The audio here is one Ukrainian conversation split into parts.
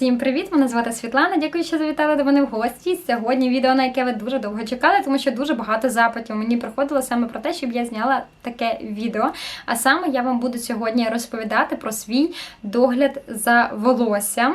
Всім привіт! Мене звати Світлана. Дякую, що завітали до мене в гості. Сьогодні відео, на яке ви дуже довго чекали, тому що дуже багато запитів мені приходило саме про те, щоб я зняла таке відео. А саме я вам буду сьогодні розповідати про свій догляд за волоссям.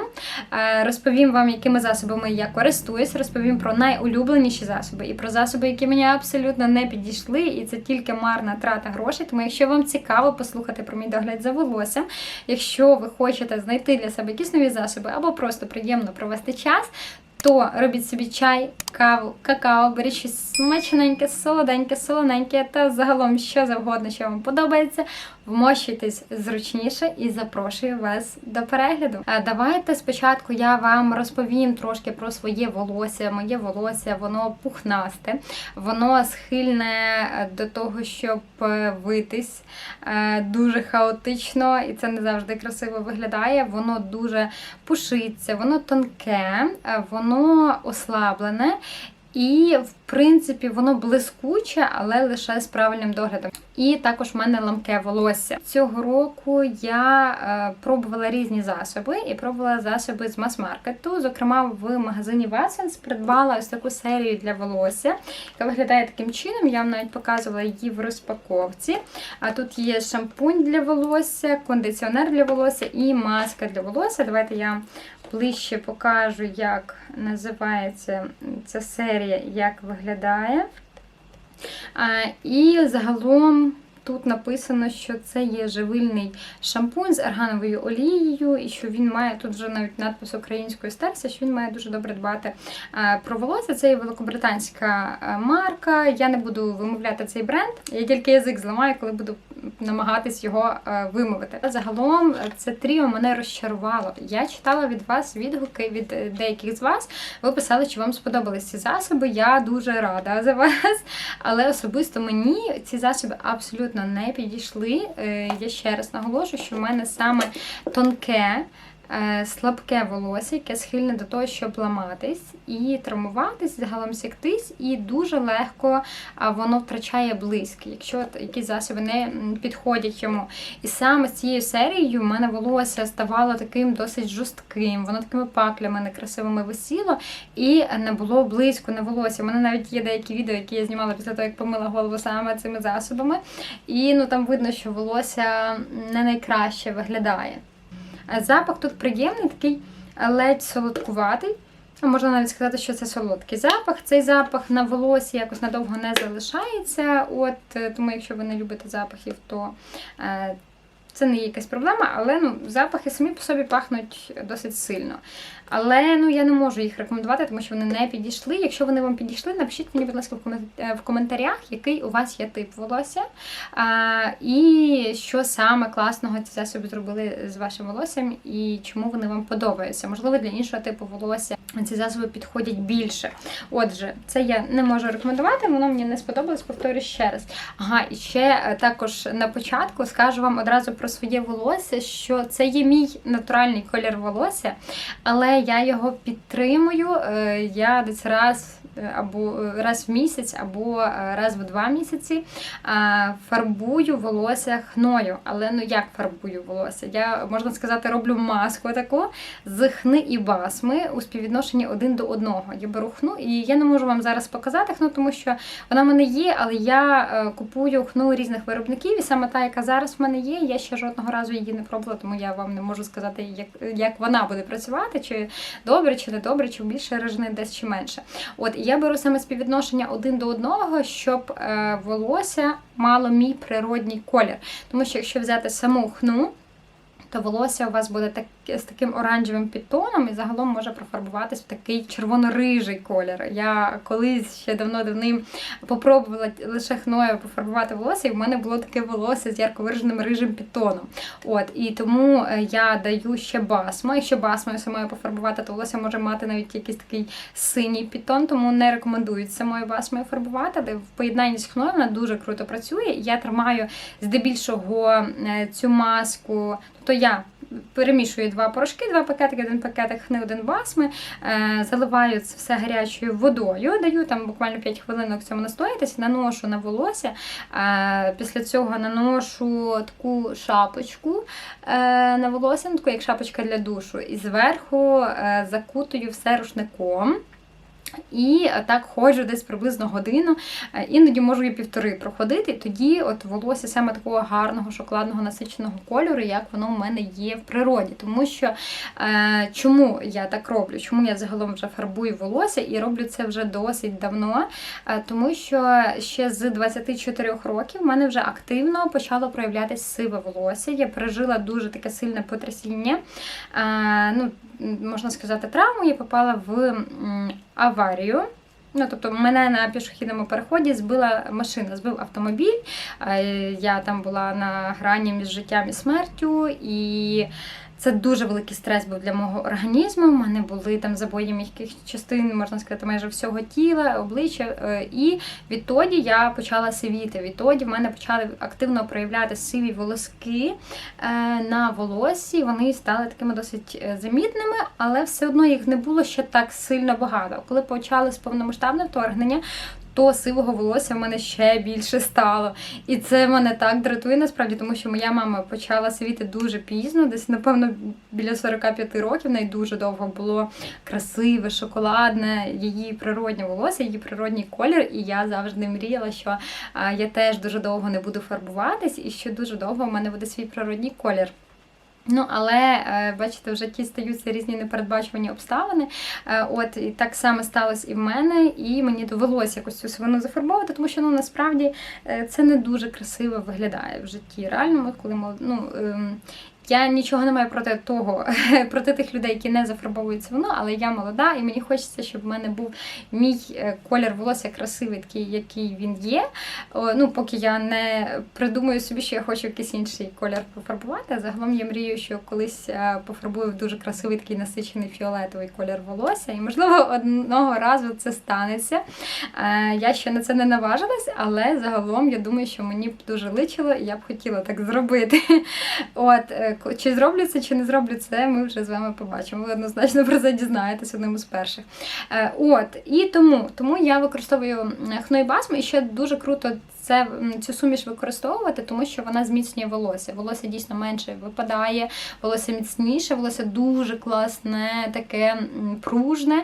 Е, Розповім вам, якими засобами я користуюсь, розповім про найулюбленіші засоби і про засоби, які мені абсолютно не підійшли, і це тільки марна трата грошей. Тому, якщо вам цікаво послухати про мій догляд за волоссям, якщо ви хочете знайти для себе якісь нові засоби або просто приємно провести час, то робіть собі чай, каву, какао, беріть щось смачненьке, солоденьке, солоненьке та загалом що завгодно, що вам подобається. Вмощуйтесь зручніше і запрошую вас до перегляду. А Давайте спочатку я вам розповім трошки про своє волосся. Моє волосся, воно пухнасте, воно схильне до того, щоб е, витись е, дуже хаотично, і це не завжди красиво виглядає. Воно дуже пушиться, воно тонке, е, воно ослаблене. І, в принципі, воно блискуче, але лише з правильним доглядом. І також в мене ламке волосся. Цього року я е, пробувала різні засоби і пробувала засоби з мас-маркету. Зокрема, в магазині Watsons придбала ось таку серію для волосся, яка виглядає таким чином. Я вам навіть показувала її в розпаковці. А тут є шампунь для волосся, кондиціонер для волосся і маска для волосся. Давайте я ближче покажу, як називається ця серія, як виглядає. А, І загалом тут написано, що це є живильний шампунь з аргановою олією, і що він має тут вже навіть надпис українською стерся, що він має дуже добре дбати про волосся. Це є великобританська марка. Я не буду вимовляти цей бренд. Я тільки язик зламаю, коли буду намагатись його вимовити. Загалом це тріо мене розчарувало. Я читала від вас відгуки від е, деяких з вас. Ви писали, що вам сподобались ці засоби. Я дуже рада за вас. Але особисто мені ці засоби абсолютно не підійшли. Е, Я ще раз наголошую, що в мене саме тонке. Е, Слабке волосся, яке схильне до того, щоб ламатись і травмуватись, загалом сіктись, і дуже легко воно втрачає блиск, якщо якісь засоби не підходять йому. І саме з цією серією в мене волосся ставало таким досить жорстким, воно такими паклями некрасивими висіло, і не було близько на волосся. У мене навіть є деякі відео, які я знімала після того, як помила голову саме цими засобами. І ну там видно, що волосся не найкраще виглядає. А Запах тут приємний, такий ледь солодкуватий. Можна навіть сказати, що це солодкий запах. Цей запах на волосі якось надовго не залишається. От е, Тому, якщо ви не любите запахів, то е, це не є якась проблема, але ну, запахи самі по собі пахнуть досить сильно. Але ну, я не можу їх рекомендувати, тому що вони не підійшли. Якщо вони вам підійшли, напишіть мені, будь ласка, в е, коментарях, який у вас є тип волосся, і що саме класного ці засоби зробили з вашим волоссям, і чому вони вам подобаються. Можливо, для іншого типу волосся ці засоби підходять більше. Отже, це я не можу рекомендувати, воно мені не сподобалось, повторюю ще раз. Ага, і ще е, також на початку скажу вам одразу про своє волосся, що це є мій натуральний колір волосся, але я його підтримую. е, Я десь раз або е, раз в місяць, або е, раз в два місяці фарбую волосся хною. Але ну як фарбую волосся? Я можна сказати, роблю маску таку з хни і басми у співвідношенні один до одного. Я беру хну, і я не можу вам зараз показати хну, тому що вона в мене є, але я е, купую хну різних виробників, і саме та, яка зараз в мене є, я ще жодного разу її не пробувала, тому я вам не можу сказати, як, як вона буде працювати, чи добре, чи не добре, чи більше режни десь чи менше. От я беру саме співвідношення один до одного, щоб е, волосся мало мій природній колір. Тому що якщо взяти саму хну, то волосся у вас буде так, з таким оранжевим підтоном і загалом може профарбуватись в такий червоно-рижий колір. Я колись ще давно-давним попробувала лише хною пофарбувати волосся, і в мене було таке волосся з ярко вираженим рижим підтоном. От, і тому е, я даю ще басму. Якщо басмою самою пофарбувати, то волосся може мати навіть якийсь такий синій підтон, тому не рекомендують самою басмою фарбувати. Але в поєднанні з хною вона дуже круто працює. Я тримаю здебільшого е, цю маску. Тобто я перемішую два порошки, два пакетики, один пакетик хни, один басми, е, заливаю це все гарячою водою, даю там буквально 5 хвилинок цьому настоятись, наношу на волосся. Е, Після цього наношу таку шапочку е, на волосся, ну, таку як шапочка для душу, і зверху закутую все рушником. І так ходжу десь приблизно годину, Е, іноді можу і півтори проходити. Тоді от волосся саме такого гарного шоколадного насиченого кольору, як воно в мене є в природі. Тому що е, чому я так роблю? Чому я загалом вже фарбую волосся і роблю це вже досить давно? Е, тому що ще з 24 років в мене вже активно почало проявлятися сиве волосся. Я пережила дуже таке сильне потрясіння. Е, ну, можна сказати, травму. Я попала в аварію. Ну, тобто, мене на пішохідному переході збила машина, збив автомобіль. Е, Я там була на грані між життям і смертю, і це дуже великий стрес був для мого організму. У мене були там забої м'яких частин, можна сказати, майже всього тіла, обличчя. Е, І відтоді я почала сивіти. Відтоді в мене почали активно проявляти сиві волоски е, на волоссі. Вони стали такими досить е, замітними, але все одно їх не було ще так сильно багато. Коли почалось повномасштабне вторгнення. То сивого волосся в мене ще більше стало. І це мене так дратує насправді, тому що моя мама почала сивіти дуже пізно, десь, напевно, біля 45 років. В неї дуже довго було красиве, шоколадне, її природнє волосся, її природній колір. І я завжди мріяла, що я теж дуже довго не буду фарбуватись, і що дуже довго в мене буде свій природній колір. Ну, але е, бачите, в житті стаються різні непередбачувані обставини. Е, От і так само сталося і в мене, і мені довелося якось цю свину зафарбовувати, тому що ну насправді е, це не дуже красиво виглядає в житті. Реально, ми коли ну, ем, я нічого не маю проти того, проти тих людей, які не зафарбовують свину, але я молода, і мені хочеться, щоб в мене був мій е, колір волосся красивий, такий, який він є. Ну, поки я не придумаю собі, що я хочу якийсь інший колір пофарбувати. Загалом я мрію, що колись е, пофарбую в дуже красивий такий насичений фіолетовий колір волосся. І, можливо, одного разу це станеться. Е, Я ще на це не наважилась, але загалом я думаю, що мені б дуже личило, і я б хотіла так зробити. От, чи зроблю це, чи не зроблю це, ми вже з вами побачимо. Ви однозначно про це дізнаєтесь одним із перших. Е, От, і тому, тому я використовую м, хнойбасм, і ще дуже круто це, цю суміш використовувати, тому що вона зміцнює волосся. Волосся дійсно менше випадає, волосся міцніше, волосся дуже класне, таке пружне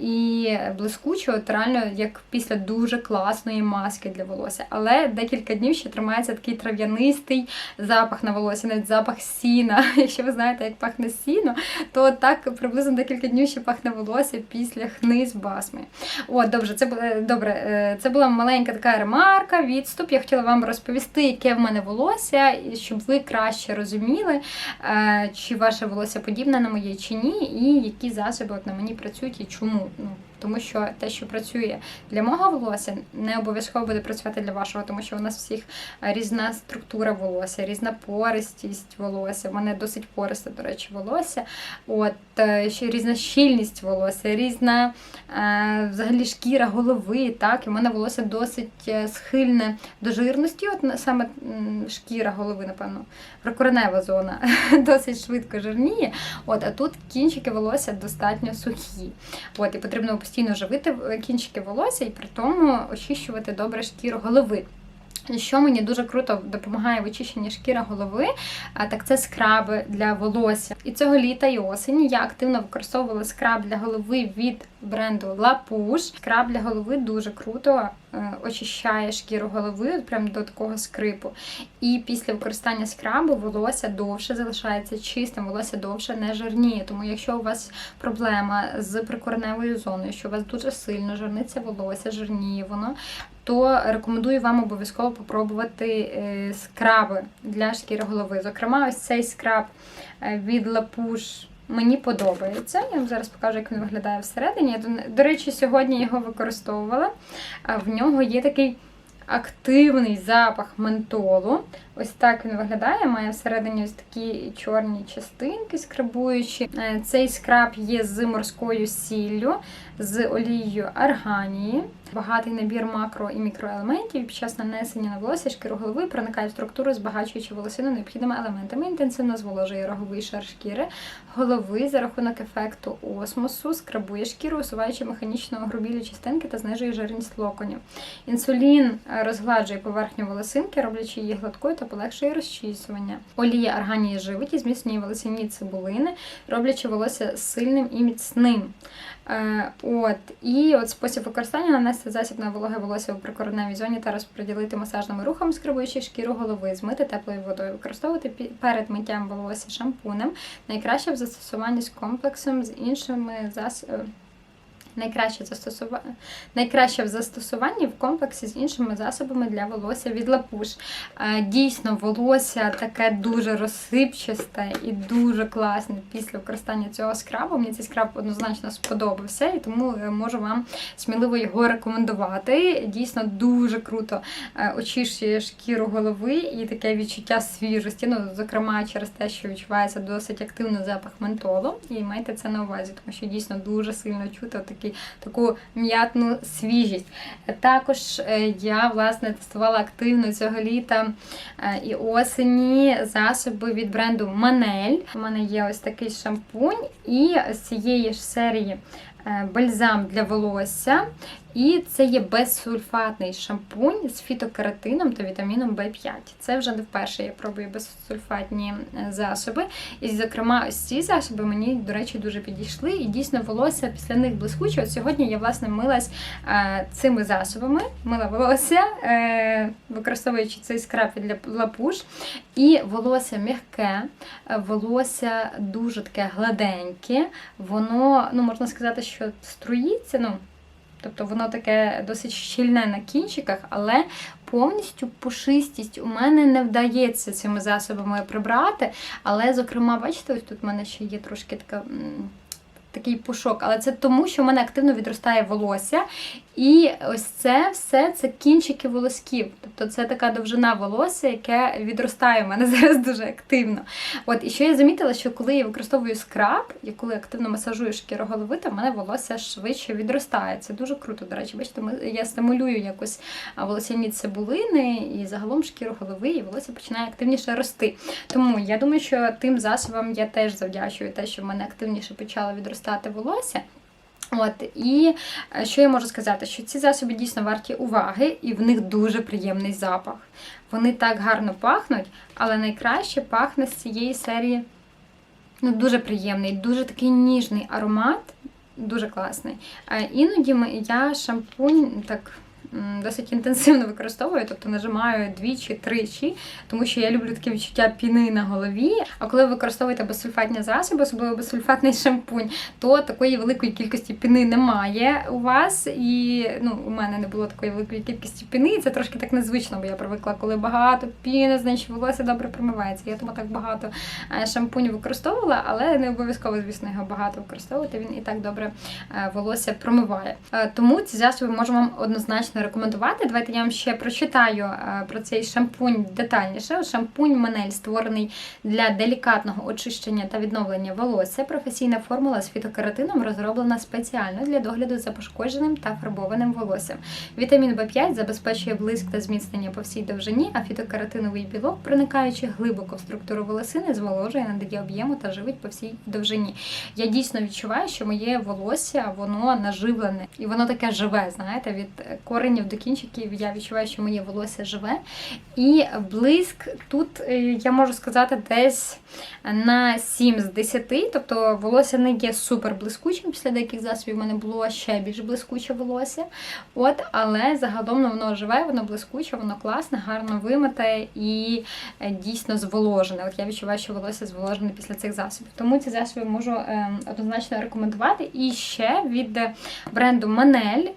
і блискуче, от реально як після дуже класної маски для волосся. Але декілька днів ще тримається такий трав'янистий запах на волосі, навіть запах сіна. Якщо ви знаєте, як пахне сіно, то так приблизно декілька днів ще пахне волосся після хни з басми. От, добре, це бу- е, добре. е, Це була маленька така ремарка, відступ. Я хотіла вам розповісти, яке в мене волосся, і щоб ви краще розуміли, е, чи ваше волосся подібне на моє чи ні, і які засоби от на мені працюють і чому. Ну, тому що те, що працює для мого волосся, не обов'язково буде працювати для вашого, тому що у нас всіх е, різна структура волосся, різна пористість волосся. У мене досить пористе, до речі, волосся. От е, ще різна щільність волосся, різна е, взагалі шкіра голови. Так, і в мене волосся досить схильне до жирності. От саме шкіра голови, напевно, прикоренева зона досить швидко жирніє. От, а тут кінчики волосся достатньо сухі. От, і потрібно постійно живити кінчики волосся і при тому очищувати добре шкіру голови. Що мені дуже круто допомагає в очищенні шкіри голови, так це скраби для волосся. І цього літа і осені я активно використовувала скраб для голови від бренду La. Скраб для голови дуже круто е, очищає шкіру голови, прям до такого скрипу. І після використання скрабу волосся довше залишається чистим, волосся довше не жирніє. Тому якщо у вас проблема з прикореневою зоною, що у вас дуже сильно жирниться волосся, жирніє воно, то рекомендую вам обов'язково попробувати е, скраби для шкіри голови. Зокрема, ось цей скраб е, від Pouche мені подобається. Я вам зараз покажу, як він виглядає всередині. Я, до- речі, сьогодні його використовувала. В нього є такий активний запах ментолу. Ось так він виглядає. Має всередині ось такі чорні частинки скрабуючі. Е, Цей скраб є з морською сіллю, з олією арганії. Багатий набір макро і мікроелементів під час нанесення на волосся шкіру голови проникає в структуру, збагачуючи волосину необхідними елементами, інтенсивно зволожує роговий шар шкіри, голови за рахунок ефекту осмосу, скрабує шкіру, усуваючи механічно огрубілі частинки та знижує жирність локонів. Інсулін е, розгладжує поверхню волосинки, роблячи її гладкою та полегшує розчісування. Олія арганії живить і зміцнює волосяні цибулини, роблячи волосся сильним і міцним. Е, от і от спосіб використання нанести засіб на вологе волосся у прикореневій зоні та розподілити масажними рухами, скрабуючи шкіру голови, змити теплою водою, використовувати перед миттям волосся шампунем. Найкраще в застосуванні з комплексом з іншими засобами. Найкраще застосування найкраще в застосуванні в комплексі з іншими засобами для волосся від лапуш. Дійсно, волосся таке дуже розсипчасте і дуже класне після використання цього скрабу. Мені цей скраб однозначно сподобався, і тому е, можу вам сміливо його рекомендувати. Дійсно дуже круто е, очищує шкіру голови і таке відчуття свіжості. Ну, зокрема, через те, що відчувається досить активно запах ментолу. І майте це на увазі, тому що дійсно дуже сильно чути такий, таку м'ятну свіжість. Також е, я власне тестувала активно цього літа е, і осені засоби від бренду Манель. У мене є ось такий шампунь, і з цієї ж серії бальзам для волосся. І це є безсульфатний шампунь з фітокератином та вітаміном В5. Це вже не вперше я пробую безсульфатні е, засоби. І, зокрема, ось ці засоби мені, до речі, дуже підійшли. І дійсно волосся після них блискуче. От сьогодні я власне милась е, цими засобами, мила волосся, е, використовуючи цей скраб для лапуш. І волосся м'яке, е, волосся дуже таке гладеньке. Воно, ну можна сказати, що струїться. ну, Тобто воно таке досить щільне на кінчиках, але повністю пушистість у мене не вдається цими засобами прибрати. Але, зокрема, бачите, ось тут в мене ще є трошки така. Такий пушок, але це тому, що в мене активно відростає волосся. І ось це все це кінчики волосків. Тобто це така довжина волосся, яке відростає у мене зараз дуже активно. От і що я замітила, що коли я використовую скраб, і коли активно масажую шкіру голови, то в мене волосся швидше відростає. Це дуже круто. До речі, бачите, я стимулюю якось волосяні цибулини і загалом шкіру голови, і волосся починає активніше рости. Тому я думаю, що тим засобам я теж завдячую те, що в мене активніше почало відростати волосся. От і е, що я можу сказати, що ці засоби дійсно варті уваги, і в них дуже приємний запах. Вони так гарно пахнуть, але найкраще пахне з цієї серії ну, дуже приємний, дуже такий ніжний аромат, дуже класний. А іноді я шампунь так. Досить інтенсивно використовую, тобто нажимаю двічі-тричі, тому що я люблю таке відчуття піни на голові. А коли ви використовуєте безсульфатні засоби, особливо безсульфатний шампунь, то такої великої кількості піни немає у вас. І ну, у мене не було такої великої кількості піни. І це трошки так незвично, бо я привикла, коли багато піни, значить волосся добре промивається. Я тому так багато е, шампуню використовувала, але не обов'язково, звісно, його багато використовувати. Він і так добре е, волосся промиває. Е, Тому ці засоби можу вам однозначно рекомендувати. Давайте я вам ще прочитаю е, про цей шампунь детальніше. Шампунь Манель створений для делікатного очищення та відновлення волосся. Професійна формула з фітокератином розроблена спеціально для догляду за пошкодженим та фарбованим волоссям. Вітамін В5 забезпечує блиск та зміцнення по всій довжині, а фітокератиновий білок, проникаючи глибоко в структуру волосини, зволожує, надає об'єму та живить по всій довжині. Я дійсно відчуваю, що моє волосся воно наживлене і воно таке живе. Знаєте, від коренів до кінчиків я відчуваю, що моє волосся живе. І блиск тут е, я можу сказати десь на 7 з 10, тобто волосся не є супер блискучим. Після деяких засобів в мене було ще більш блискуче волосся. От, але загалом воно живе, воно блискуче, воно класне, гарно вимите і е, дійсно зволожене. От я відчуваю, що волосся зволожене після цих засобів. Тому ці засоби можу е, однозначно рекомендувати. І ще від бренду Manel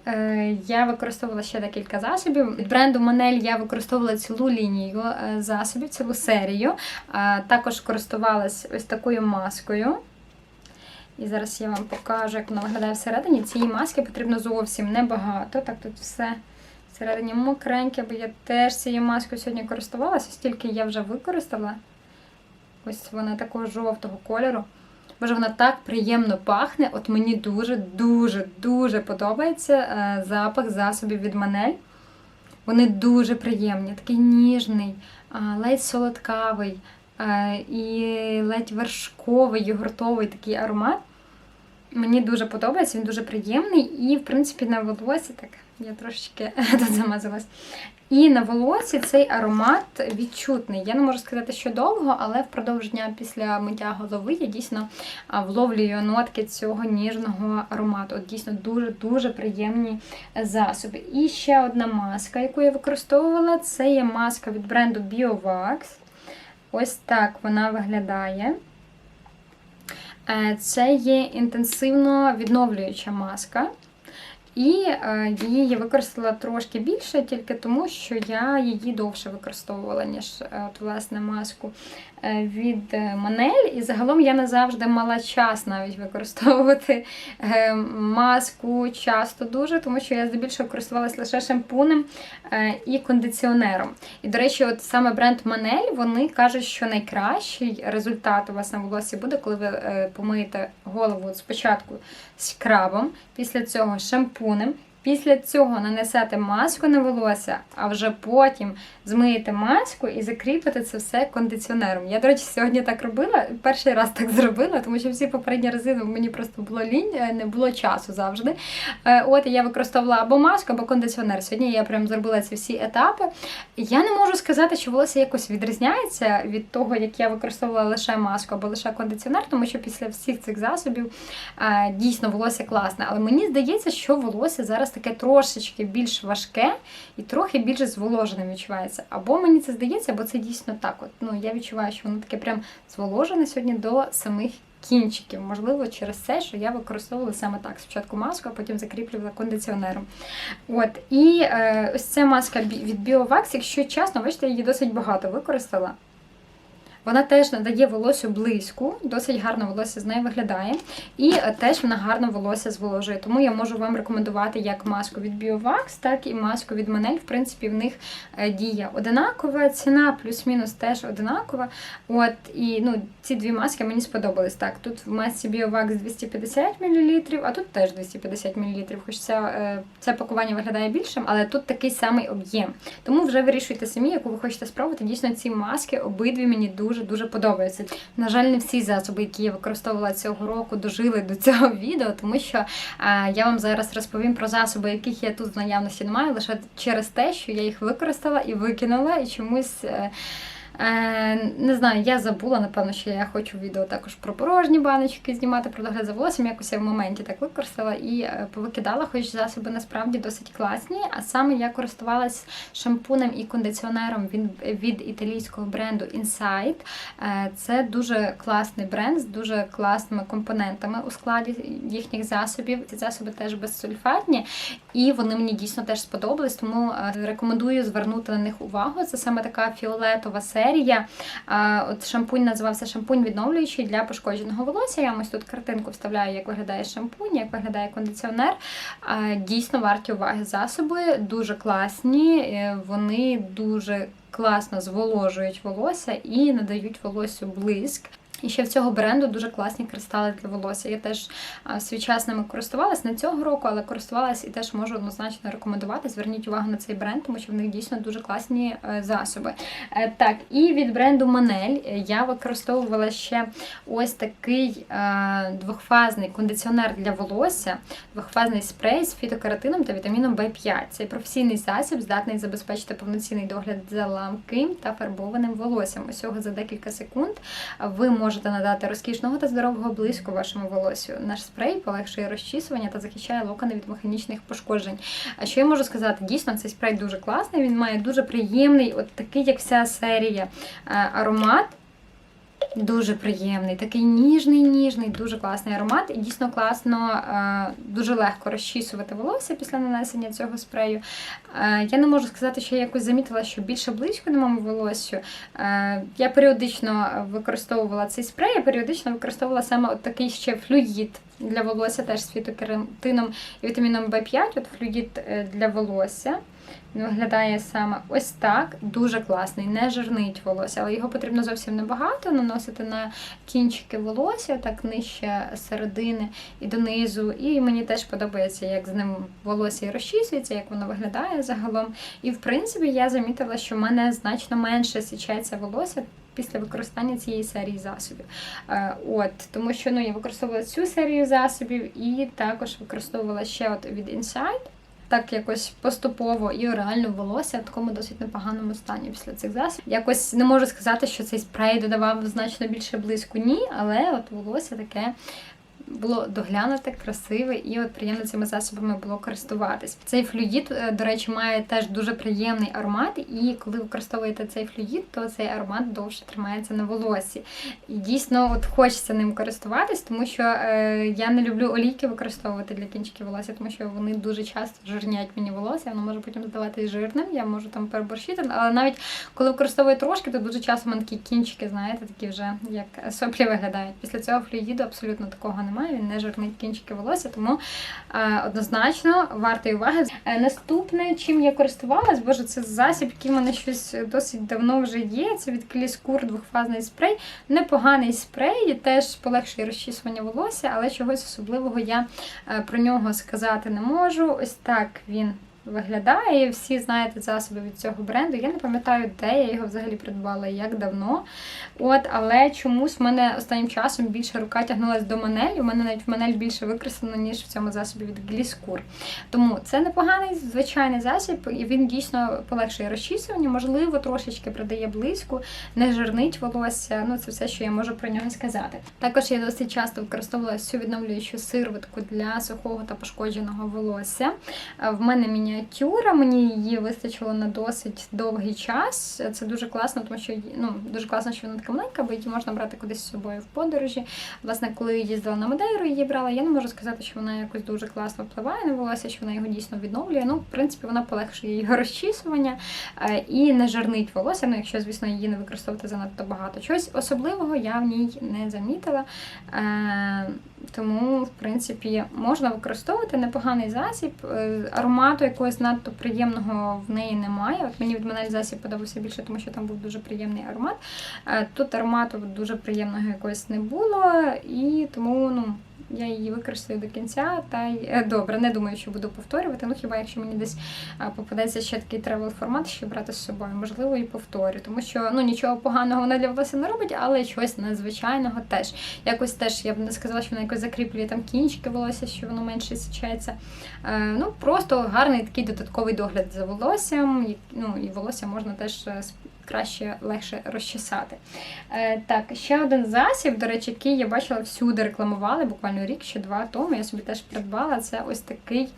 я використовувала ще декілька засобів. Від бренду Manel я використовувала цілу лінію е, засобів, цілу серію. Е, також користувалась ось такою маскою. І зараз я вам покажу, як вона виглядає всередині. Цієї маски потрібно зовсім небагато. Так, тут все всередині мокреньке, бо я теж цією маскою сьогодні користувалася, стільки я вже використала. Ось вона такого жовтого кольору. Боже, вона так приємно пахне. От мені дуже-дуже дуже подобається е, запах засобів від Манель. Вони дуже приємні, такий ніжний, ледь солодкавий е, і ледь вершковий, йогуртовий такий аромат. Мені дуже подобається, він дуже приємний. І, в принципі, на волосі так, я трошечки тут замазалась. І на волосі цей аромат відчутний. Я не можу сказати, що довго, але впродовж дня після миття голови я дійсно вловлюю нотки цього ніжного аромату. От дійсно дуже-дуже приємні засоби. І ще одна маска, яку я використовувала, це є маска від бренду BioVax. Ось так вона виглядає. Е, Це є інтенсивно відновлююча маска. І е, її я використала трошки більше, тільки тому, що я її довше використовувала, ніж е, от, власне маску е, від Манель. І загалом я не завжди мала час навіть використовувати маску часто дуже, тому що я здебільшого користувалася лише шампунем і кондиціонером. І, до речі, от саме бренд Манель вони кажуть, що найкращий результат у вас на волосі буде, коли ви помиєте голову от спочатку скрабом, після цього шампунем. Після цього нанесете маску на волосся, а вже потім змиєте маску і закріпите це все кондиціонером. Я, до речі, сьогодні так робила, перший раз так зробила, тому що всі попередні рази ну, мені просто було лінь, е, не було часу завжди. Е, От я використовувала або маску, або кондиціонер. Сьогодні я прям зробила ці всі етапи. Я не можу сказати, що волосся якось відрізняється від того, як я використовувала лише маску або лише кондиціонер, тому що після всіх цих засобів е, дійсно волосся класне. Але мені здається, що волосся зараз таке трошечки більш важке і трохи більш зволоженим відчувається. Або мені це здається, або це дійсно так. От ну я відчуваю, що воно таке прям зволожене сьогодні до самих. Кінчиків, можливо, через це, що я використовувала саме так. Спочатку маску, а потім закріплювала кондиціонером. От, і е, ось ця маска від BioVax, якщо чесно, бачите, я її досить багато використала. Вона теж надає волосю близьку, досить гарно волосся з нею виглядає. І е, теж вона гарно волосся зволожує. Тому я можу вам рекомендувати як маску від BioVax, так і маску від Manel. В принципі, в них е, дія одинакова, ціна плюс-мінус теж одинакова. От, і ну, ці дві маски мені сподобались. Так, тут в масці BioVax 250 мл, а тут теж 250 мл. Хоч це, це пакування виглядає більшим, але тут такий самий об'єм. Тому вже вирішуйте самі, яку ви хочете спробувати. Дійсно, ці маски обидві мені дуже дуже подобаються. На жаль, не всі засоби, які я використовувала цього року, дожили до цього відео, тому що е, я вам зараз розповім про засоби, яких я тут в наявності не маю, лише через те, що я їх використала і викинула, і чомусь. Е, не знаю, я забула, напевно, що я хочу відео також про порожні баночки знімати, про догляд за волоссям. Якось я в моменті так використала і е, повикидала, хоч засоби насправді досить класні. А саме я користувалась шампунем і кондиціонером від, італійського бренду Inside. Е, Це дуже класний бренд з дуже класними компонентами у складі їхніх засобів. Ці засоби теж безсульфатні, і вони мені дійсно теж сподобались, тому рекомендую звернути на них увагу. Це саме така фіолетова серія. А, От шампунь називався шампунь відновлюючий для пошкодженого волосся. Я ось тут картинку вставляю, як виглядає шампунь, як виглядає кондиціонер. Дійсно варті уваги засоби, дуже класні, е, вони дуже класно зволожують волосся і надають волосю блиск. І ще в цього бренду дуже класні кристали для волосся. Я теж свій час ними користувалась не цього року, але користувалась і теж можу однозначно рекомендувати. Зверніть увагу на цей бренд, тому що в них дійсно дуже класні е, засоби. Е, Так, і від бренду Manel я використовувала ще ось такий е, двохфазний кондиціонер для волосся, двохфазний спрей з фітокератином та вітаміном В5. Цей професійний засіб здатний забезпечити повноцінний догляд за ламким та фарбованим волоссям. Усього за декілька секунд ви можете надати розкішного та здорового блиску вашому волосю. Наш спрей полегшує розчісування та захищає локони від механічних пошкоджень. А що я можу сказати? Дійсно, цей спрей дуже класний. Він має дуже приємний, от такий, як вся серія, е, аромат. Дуже приємний, такий ніжний, ніжний, дуже класний аромат. І дійсно класно, е, дуже легко розчісувати волосся після нанесення цього спрею. Е, Я не можу сказати, що я якось замітила, що більше близько на моєму волоссю. Е, Я періодично використовувала цей спрей, я періодично використовувала саме от такий ще флюїд. Для волосся теж з фітокератином і вітаміном В5. От флюїд е, для волосся. Він виглядає саме ось так. Дуже класний, не жирнить волосся, але його потрібно зовсім небагато наносити на кінчики волосся, так нижче середини і донизу. І мені теж подобається, як з ним волосся розчісується, як воно виглядає загалом. І в принципі я замітила, що в мене значно менше січається волосся. Після використання цієї серії засобів. Е, От, Тому що ну, я використовувала цю серію засобів і також використовувала ще от від Insight так якось поступово і реально волосся в такому досить непоганому стані після цих засобів. Якось не можу сказати, що цей спрей додавав значно більше близько, ні, але от волосся таке було доглянуте, красиве, і от приємно цими засобами було користуватись. Цей флюїд, е, до речі, має теж дуже приємний аромат, і коли використовуєте цей флюїд, то цей аромат довше тримається на волосі. І дійсно от хочеться ним користуватись, тому що е, я не люблю олійки використовувати для кінчиків волосся, тому що вони дуже часто жирнять мені волосся, воно може потім здаватись жирним, я можу там переборщити, але навіть коли використовую трошки, то дуже часто в такі кінчики, знаєте, такі вже як соплі виглядають. Після цього флюїду абсолютно такого немає він не жирнить кінчики волосся, тому е, однозначно вартої уваги. Е, наступне, чим я користувалась, боже, це засіб, який в мене щось досить давно вже є. Це від Кліскур двохфазний спрей. Непоганий спрей, теж полегшує розчісування волосся, але чогось особливого я е, про нього сказати не можу. Ось так він виглядає. Всі знаєте засоби від цього бренду. Я не пам'ятаю, де я його взагалі придбала і як давно. От, Але чомусь в мене останнім часом більше рука тягнулася до манелі. У мене навіть манель більше використано, ніж в цьому засобі від Гліскур. Тому це непоганий звичайний засіб, і він дійсно полегшує розчісування, можливо, трошечки придає близьку, не жирнить волосся. Ну, це все, що я можу про нього сказати. Також я досить часто використовувала всю відновлюючу сироватку для сухого та пошкодженого волосся. В мене мініатюра, мені її вистачило на досить довгий час. Це дуже класно, тому що ну, дуже класно, що вона така маленька, бо її можна брати кудись з собою в подорожі. Власне, коли я їздила на Мадейру, її брала, я не можу сказати, що вона якось дуже класно впливає на волосся, що вона його дійсно відновлює. Ну, в принципі, вона полегшує його розчісування е, і не жирнить волосся, ну, якщо, звісно, її не використовувати занадто багато. Чогось особливого я в ній не замітила. Е, тому, в принципі, можна використовувати непоганий засіб. Е, аромату якогось надто приємного в неї немає. От мені від Манель засіб подобався більше, тому що там був дуже приємний аромат. Е, тут аромату дуже приємного якогось не було, і тому, ну. Я її використаю до кінця, та й е, добре, не думаю, що буду повторювати. Ну хіба якщо мені десь попадеться ще такий тревел формат, що брати з собою, можливо, і повторю. Тому що ну нічого поганого вона для волосся не робить, але чогось надзвичайного теж. Якось теж я б не сказала, що вона якось закріплює там кінчики волосся, що воно менше січається. Е, ну просто гарний такий додатковий догляд за волоссям. Ну і волосся можна теж е, краще легше розчесати. Е, Так, ще один засіб, до речі, який я бачила всюди рекламували, буквально рік чи два тому. Я собі теж придбала. Це ось такий.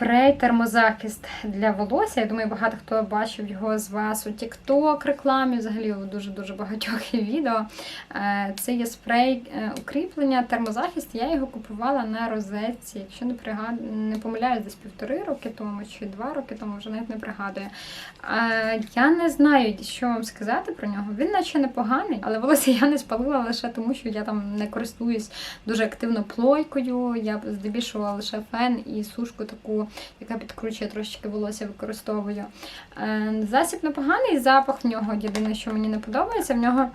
Е, спрей термозахист для волосся. Я думаю, багато хто бачив його з вас у TikTok рекламі, взагалі у дуже-дуже багатьох відео. Е, це є спрей е, укріплення, термозахист. Я його купувала на розетці, якщо не пригад... не помиляюсь, десь півтори роки тому чи два роки тому, вже навіть не пригадую. Я не знаю, що вам сказати про нього. Він наче непоганий, але волосся я не спалила лише тому, що я там не користуюсь дуже активно плойкою. Я здебільшого лише фен і сушку таку, яка підкручує трошечки волосся, використовую. Е, засіб непоганий, запах в нього єдине, що мені не подобається, в нього.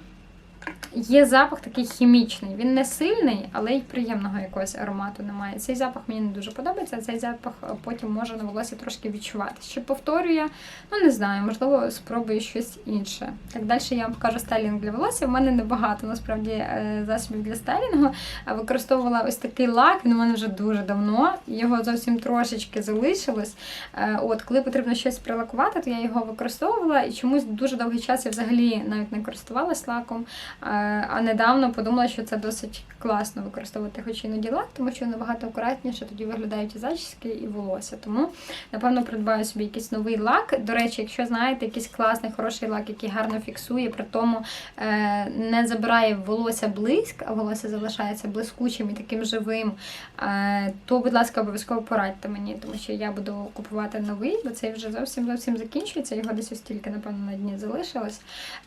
Є запах такий хімічний. Він не сильний, але й приємного якогось аромату немає. Цей запах мені не дуже подобається, цей запах потім може на волосі трошки відчувати. Ще повторюю, ну не знаю, можливо, спробую щось інше. Так далі я вам покажу стайлінг для волосся. У мене небагато насправді е, засобів для стайлінгу. Використовувала ось такий лак, він у мене вже дуже давно, його зовсім трошечки залишилось. Е, от, Коли потрібно щось прилакувати, то я його використовувала і чомусь дуже довгий час я взагалі навіть не користувалась лаком. А недавно подумала, що це досить класно використовувати хоч іноді лак, тому що набагато акуратніше тоді виглядають і зачіски, і волосся. Тому, напевно, придбаю собі якийсь новий лак. До речі, якщо знаєте, якийсь класний, хороший лак, який гарно фіксує, при тому е, не забирає волосся близьк, а волосся залишається блискучим і таким живим, е, то, будь ласка, обов'язково порадьте мені, тому що я буду купувати новий, бо цей вже зовсім зовсім закінчується. Його десь ось тільки, напевно, на дні залишилось.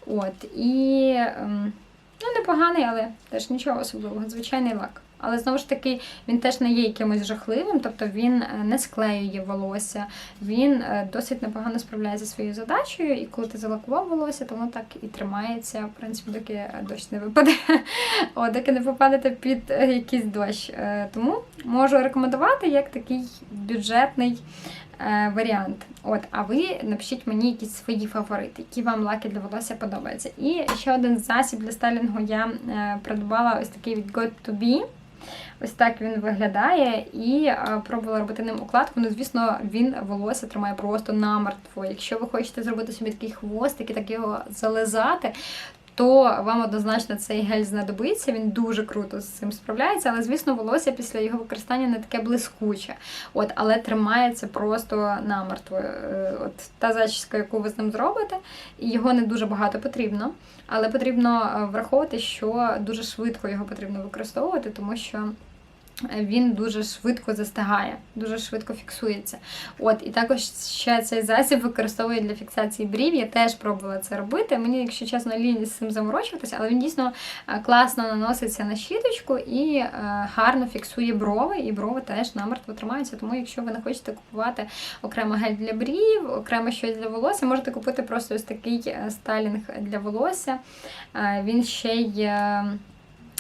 От. І. Ну, непоганий, але теж нічого особливого, звичайний лак. Але знову ж таки, він теж не є якимось жахливим, тобто він е, не склеює волосся, він е, досить непогано справляється зі своєю задачею, і коли ти залакував волосся, то воно так і тримається, в принципі, доки дощ не випаде, О, доки не попадете під е, якийсь дощ. Тому можу рекомендувати як такий бюджетний варіант. От, а ви напишіть мені якісь свої фаворити, які вам лаки для волосся подобаються. І ще один засіб для стайлінгу я е, придбала ось такий від God to Be. Ось так він виглядає, і е, пробувала робити ним укладку. Ну, звісно, він волосся тримає просто намертво. Якщо ви хочете зробити собі такий хвостик і так його зализати, то вам однозначно цей гель знадобиться. Він дуже круто з цим справляється, але звісно, волосся після його використання не таке блискуче. От, але тримається просто намертво. Е, От та зачіска, яку ви з ним зробите, його не дуже багато потрібно. Але потрібно е, враховувати, що дуже швидко його потрібно використовувати, тому що. Він дуже швидко застигає, дуже швидко фіксується. От, і також ще цей засіб використовує для фіксації брів. Я теж пробувала це робити. Мені, якщо чесно, лінь з цим заморочуватися, але він дійсно е, класно наноситься на щіточку і е, гарно фіксує брови, і брови теж намертво тримаються. Тому, якщо ви не хочете купувати окремо гель для брів, окремо щось для волосся, можете купити просто ось такий е, стайлінг для волосся. Він ще й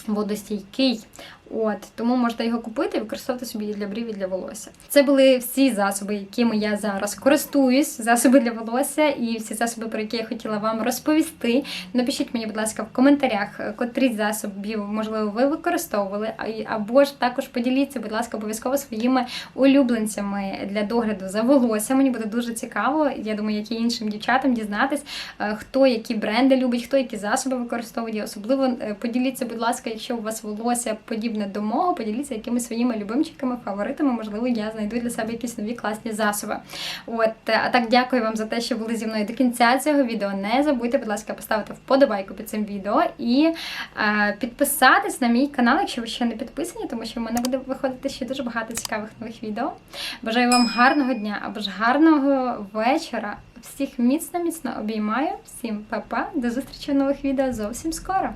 водостійкий. От, тому можете його купити і використовувати собі і для брів, і для волосся. Це були всі засоби, якими я зараз користуюсь, засоби для волосся і всі засоби, про які я хотіла вам розповісти. Напишіть мені, будь ласка, в коментарях, е, котрі з засобів, можливо, ви використовували, або ж також поділіться, будь ласка, обов'язково своїми улюбленцями для догляду за волоссям. Мені буде дуже цікаво. Я думаю, як і іншим дівчатам дізнатись, е, хто які бренди любить, хто які засоби використовує. Особливо е, поділіться, будь ласка, якщо у вас волосся подібне до мого, поділіться якимись своїми любимчиками, фаворитами. Можливо, я знайду для себе якісь нові класні засоби. От, а так дякую вам за те, що були зі мною до кінця цього відео. Не забудьте, будь ласка, поставити вподобайку під цим відео і е, підписатись на мій канал, якщо ви ще не підписані, тому що в мене буде виходити ще дуже багато цікавих нових відео. Бажаю вам гарного дня або ж гарного вечора. Всіх міцно-міцно обіймаю. Всім па-па. До зустрічі в нових відео зовсім скоро.